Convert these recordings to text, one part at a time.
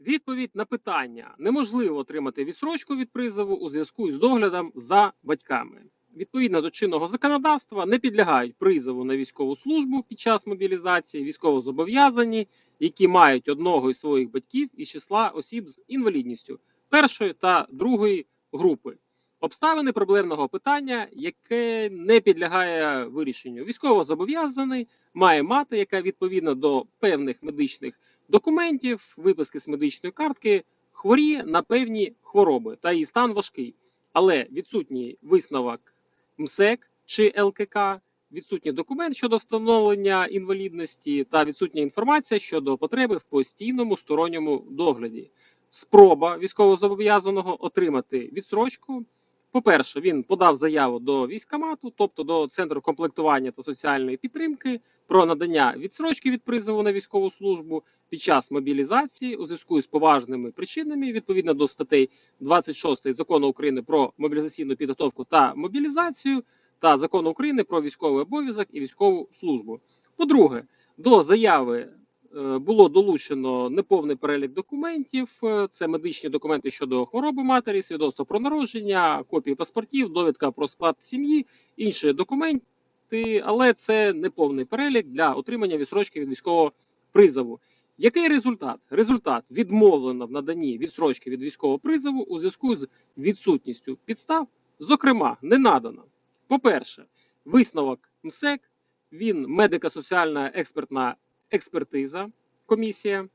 Відповідь на питання: неможливо отримати відсрочку від призову у зв'язку з доглядом за батьками. Відповідно до чинного законодавства не підлягають призову на військову службу під час мобілізації військовозобов'язані, які мають одного із своїх батьків із числа осіб з інвалідністю першої та другої групи. Обставини проблемного питання, яке не підлягає вирішенню. Військовозобов'язаний має мати, яка відповідно до певних медичних документів, виписки з медичної картки, хворіє на певні хвороби та її стан важкий. Але відсутній висновок МСЕК чи ЛКК, відсутній документ щодо встановлення інвалідності та відсутня інформація щодо потреби в постійному сторонньому догляді. Спроба військовозобов'язаного отримати відсрочку. По-перше, він подав заяву до військкомату, тобто до центру комплектування та соціальної підтримки, про надання відсрочки від призову на військову службу під час мобілізації у зв'язку з поважними причинами відповідно до статей 26 закону України про мобілізаційну підготовку та мобілізацію та закону України про військовий обов'язок і військову службу. По-друге, до заяви було долучено неповний перелік документів. Е, Це медичні документи щодо хвороби матері, свідоцтво про народження, копії паспортів, довідка про склад сім'ї, інші документи, але це неповний перелік для отримання відсрочки від військового призову. Який результат? Результат відмовлено в наданні відсрочки від військового призову у зв'язку з відсутністю підстав, зокрема, не надано. По-перше, висновок МСЕК, він медико-соціальна експертна експертиза, комісія.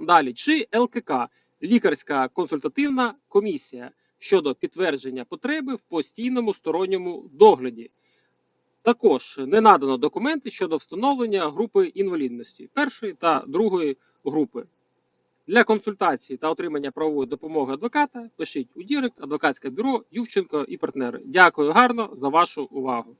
Далі, чи ЛКК, лікарська консультативна комісія щодо підтвердження потреби в постійному сторонньому догляді. Також не надано документи щодо встановлення групи інвалідності першої та другої групи. Для консультації та отримання правової допомоги адвоката пишіть у Дірект, адвокатське бюро Ювченко і партнери. Дякую гарно за вашу увагу.